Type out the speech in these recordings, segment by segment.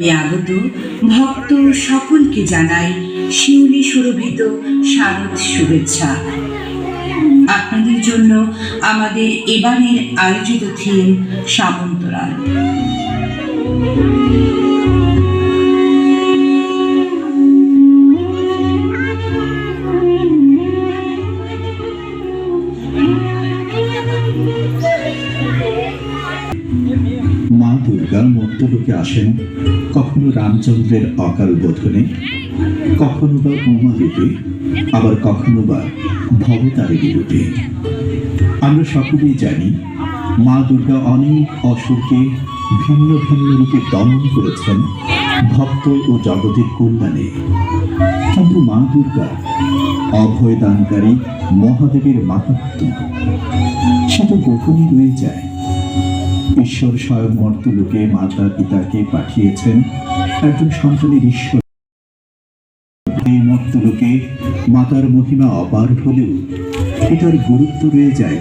আগত ভক্ত সকলকে জানাই শিউলি সুরভিত শারদ শুভেচ্ছা। আপনাদের জন্য আমাদের এবারের আয়োজিত থিম সামন্তরাল। মা দুর্গা মর্তলোকে আসেন। কখনো রামচন্দ্রের অকাল বোধনে, কখনো বা উমা রূপে আবার কখনো বা ভবতারিণী রূপে আমরা সকলেই জানি, মা দুর্গা অনেক অসুরকে ভিন্ন ভিন্ন রূপে দমন করেছেন ভক্ত ও জগতের কল্যাণে। কিন্তু মা দুর্গা অভয় দানকারী মহাদেবের মাহাত্ম সেটা গোপনই রয়ে যায়। ঈশ্বর স্বয়ং মর্ত লোকে মাতা পিতাকে পাঠিয়েছেন। একজন সন্তানের ঈশ্বর। এই মাতার মহিমা অপার হলেও এটার গুরুত্ব রয়ে যায়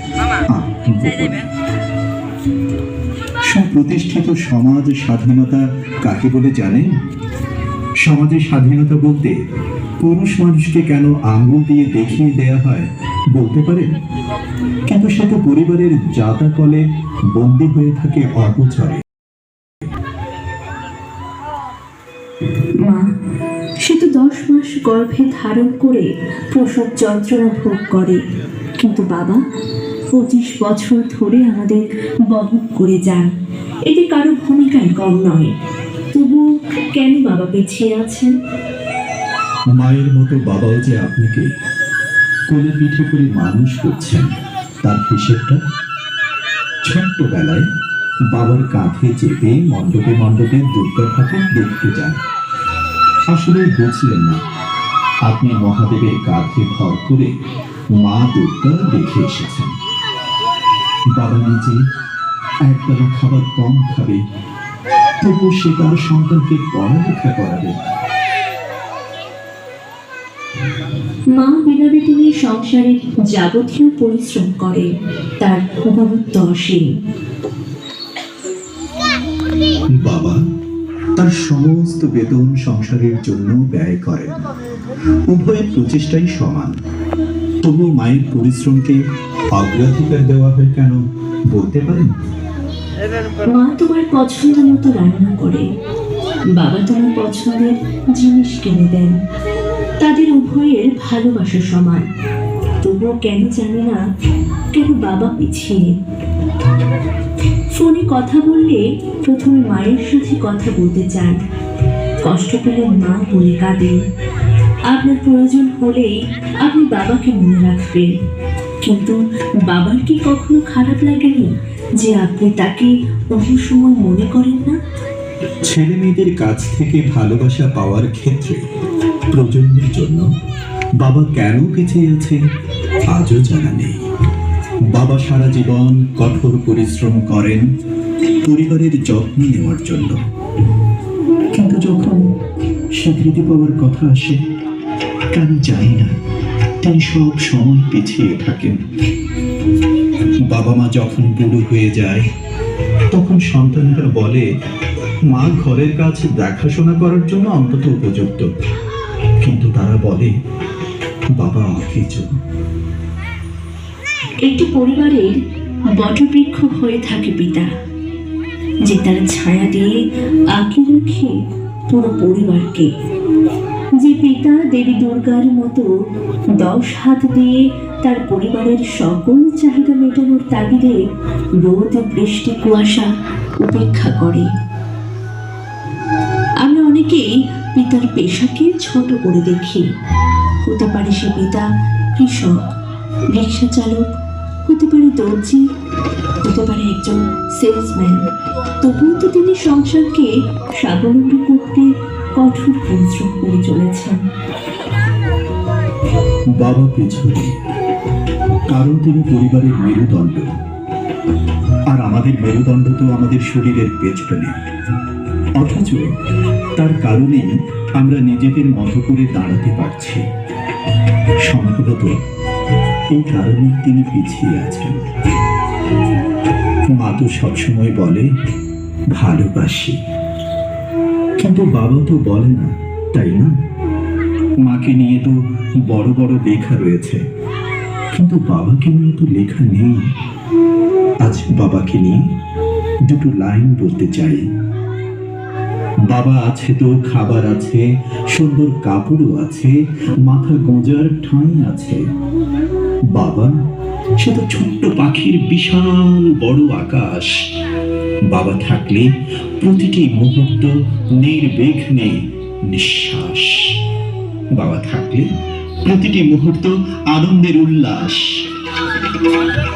সমাজ স্বাধীনতা কাকে বলে জানেন? সমাজের স্বাধীনতা বলতে পুরুষ মানুষকে কেন আঙ্গুল দিয়ে দেখিয়ে দেয়া হয় বলতে পারেন? কিন্তু সে তো পরিবারের জাতা কলে বন্দী হয়ে থাকে অগোচরে। মা, সে তো দশ মাস গর্ভে ধারণ করে প্রসব যন্ত্রণা ভোগ করে। কিন্তু বাবা, পঁচিশ বছর ধরে আমাদের বহন করে যান। এতে কারও ভূমিকায় কম নয়। কেন বাবা পিছিয়ে আছেন? মায়ের মতো বাবাও যে আপনাকে কোলে পিঠে করে মানুষ করছেন, তার হিসেবটা ছোট্টবেলায় বাবার কাঁধে চেপে মণ্ডপে মণ্ডপে দুর্গা ঠাকুর দেখতে যান। আসলে বুঝলেন না, আপনি মহাদেবের কাঁধে ভর করে মা দুর্গা দেখে এসেছেন। বাবা নিজে একবেলা খাবার কম খাবে তবু সে তার সন্তানকে পড়ালেখা করাবে। মা বিনা বেতনে সংসারের যাবতীয় পরিশ্রম করে তার গুরুত্ব অসীম বাবা তার সমস্ত বেতন সংসারের জন্য ব্যয় করেন উভয়ের প্রচেষ্টাই সমান। তবু মায়ের পরিশ্রমকে অগ্রাধিকার দেওয়া হয় কেন বলতে পারেন? মা তোমার পছন্দ মতো রান্না করে। বাবা তোমার পছন্দের জিনিস কিনে দেন। তাদের উভয়ের ভালোবাসা সমান। তবুও কেন জানি না কেন বাবা পিছিয়ে। ফোনে কথা বললে প্রথমে মায়ের সাথে কথা বলতে চান। কষ্ট পেলে মা বলে কাঁদেন। আপনার প্রয়োজন হলেই আপনি বাবাকে মনে রাখবেন। কিন্তু বাবার কি কখনো খারাপ লাগেনি? যে আপনি তাকে অন্য সময় মনে করেন না? ছেলে মেয়েদের কাছ থেকে ভালোবাসা পাওয়ার ক্ষেত্রে প্রজন্মের জন্য বাবা কেন পিছিয়ে আছে আজও জানা নেই। বাবা সারা জীবন কঠোর পরিশ্রম করেন পরিবারের যত্ন নেওয়ার জন্য। কিন্তু যখন স্বীকৃতি পাওয়ার কথা আসে, কেন জানি না, তিনি সব সময় পিছিয়ে থাকেন। বাবা মা যখন বুড়ো হয়ে যায়, তখন সন্তানেরা বলে, মা ঘরের কাজ দেখাশোনা করার জন্য অন্তত উপযুক্ত। কিন্তু তারা বলে, বাবা অকেজ। একটি পরিবারের বটবৃক্ষ হয়ে থাকে পিতা, যে তার ছায়া দিয়ে আঁকি রাখে পুরো পরিবারকে যে পিতা দেবী দুর্গার মতো দশ হাত দিয়ে তার পরিবারের সকল চাহিদা মেটানোর তাগিদে রোদ, বৃষ্টি, কুয়াশা উপেক্ষা করে। আমরা অনেকেই পিতার পেশাকে ছোট করে দেখি। হতে পারে সে পিতা কৃষক, রিক্সা চালক, হতে পারে দর্জি, হতে পারে একজন সেলসম্যান। তবুও তো তিনি সংসারকে স্বাবলম্বী করতে কঠোর পরিশ্রম করে চলেছেন। বাবা পেছনে। কারণ তিনি পরিবারের মেরুদণ্ড। আর আমাদের মেরুদণ্ড তো আমাদের শরীরের পেছনে। অথচ তার কারণেই আমরা নিজেদের মতো করে দাঁড়াতে পারছি। সম্ভবত এই কারণে তিনি পিছিয়ে আছেন। মা তো সবসময় বলে, ভালোবাসি। কিন্তু বাবা তো বলে না, তাই না? মাকে নিয়ে তো বড় বড় লেখা রয়েছে। কিন্তু বাবাকে নিয়ে তো লেখা নেই। আজ বাবাকে নিয়ে দুটো লাইন বলতে চাই। বাবা আছে তো, খাবার আছে, সুন্দর কাপড়ও আছে মাথা গোঁজার ঠাঁই আছে। বাবা সে তো ছোট্ট পাখির বিশাল বড় আকাশ। বাবা থাকলে প্রতিটি মুহূর্ত নির্বিঘ্নে নিঃশ্বাস। বাবা থাকলে প্রতিটি মুহূর্ত আনন্দের উল্লাস।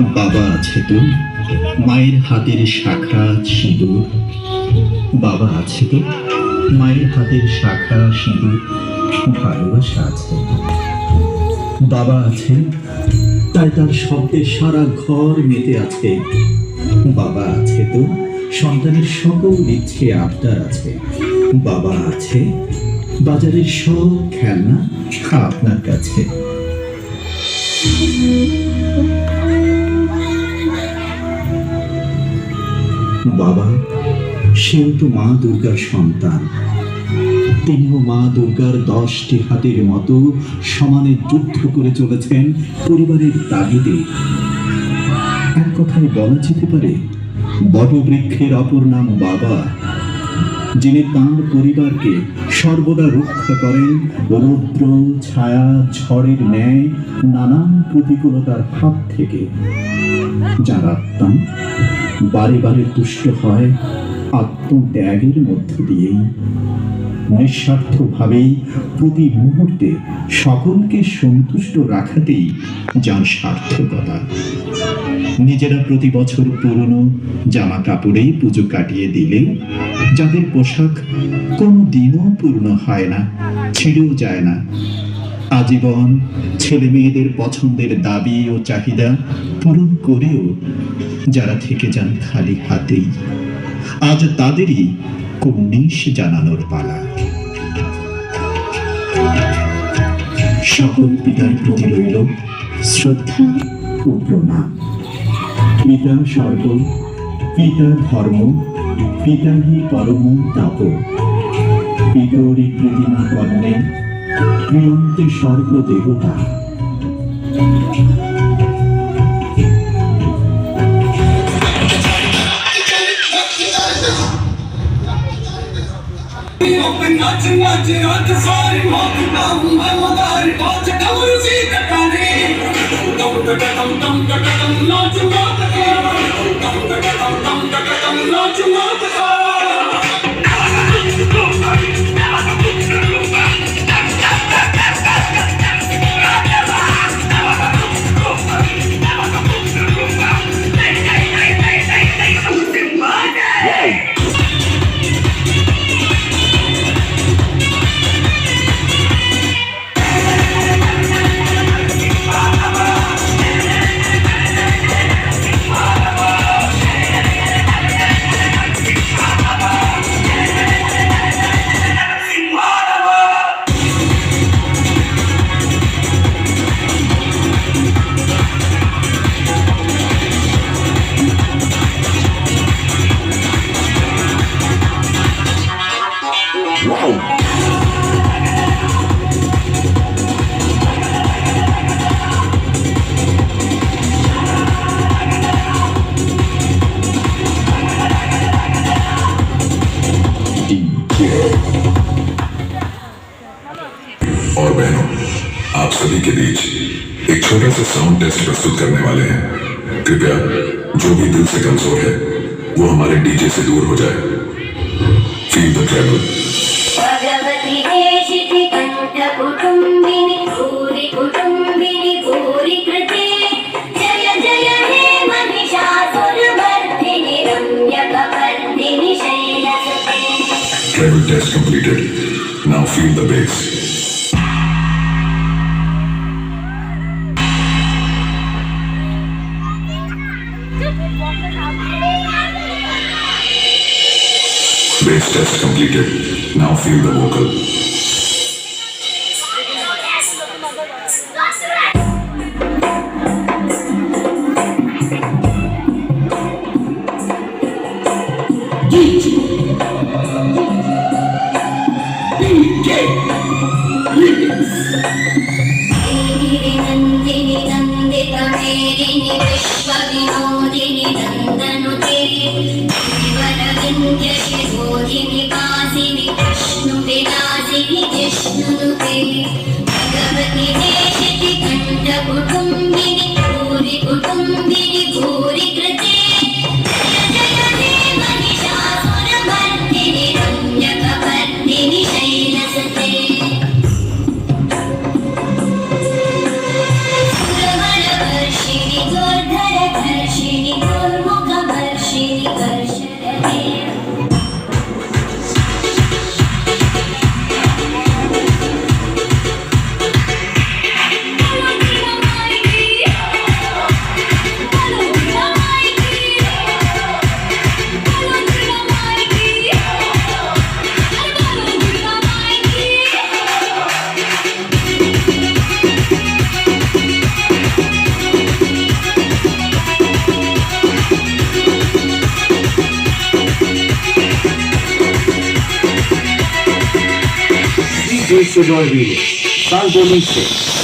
বাবা আছে তো মায়ের হাতের শাখা সিঁদুর। বাবা আছে তো মায়ের হাতের শাখা সিঁদুর। ভালোবাসা আছে। বাবা আছে তাই তার শব্দে সারা ঘর মেতে আছে। বাবা আছে তো, সন্তানের সকল ইচ্ছে আবদার আছে। বাবা আছে, বাজারের সব খেলনা আপনার কাছে। বাবা, সেও তো মা দুর্গার সন্তান। তিনিও মা দুর্গার দশটি হাতের মতো সমানে যুদ্ধ করে চলেছেন পরিবারের তাগিদে। এক কথায় বলা যেতে পারে, বটবৃক্ষের অপর নাম বাবা, যিনি তাঁর পরিবারকে সর্বদা রক্ষা করেন রৌদ্র, ছায়া, ঝড়ের ন্যায়, নানান প্রতিকূলতার হাত থেকে। যার আত্মা বারে বারে তুষ্ট হয় আত্মত্যাগের মধ্য দিয়েই। নিঃস্বার্থভাবেই প্রতি মুহূর্তে সকলকে সন্তুষ্ট রাখাতেই যার সার্থকতা। নিজেরা প্রতি বছর পুরনো জামা কাপড়েই পুজো কাটিয়ে দিলে যাদের পোশাক কোনো দিনও পূর্ণ হয় না, ছিঁড়েও যায় না। আজীবন ছেলে মেয়েদের পছন্দের দাবি ও চাহিদা পূরণ করেও যারা থেকে যান খালি হাতেই। আজ তাদেরই কুর্নিশ জানানোর পালা। সকল পিতার প্রতি রইল শ্রদ্ধা ও প্রণাম। পিতা স্বর্গ পিতা ধর্ম, পিতা হি পরম তাপ। পিতরি প্রতিমা কর্মে প্রিয়ন্তে স্বর্গ দেবতা। ਅੱਜ ਅੱਜ ਅੱਜ ਸਾਰੀ ਮੌਤ ਦਾ ਮੈਂ ਮਦਾਰ ਬਾਤ ਕਮਰ ਸੀ ਕਟਾਣੇ ਤਮ ਕਟਮ ਤਮ ਕਟਮ ਨਾਚ ਮਾਤ ਕਟਮ ਕਟਮ ਤਮ ਕਟਮ ਨਾਚ ਮਾਤ एक छोटा सा साउंड टेस्ट प्रस्तुत करने वाले हैं। कृपया जो भी दिल से कमज़ोर है वो हमारे डीजे से दूर हो जाए। फील द ट्रैवल भगवति देशिति कण्ठकुटुम्बिनि भूरि कुटुम्बिनि भूरि कृते। जय जय हे महिषासुरमर्दिनि रम्यकपर्दिनि शैलसुते। Travel test completed now feel the base Three steps completed. Now feel the vocal. DJ. DJ. you. questo giorno video. Salvo Misse.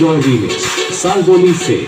Joy remix साल बोली से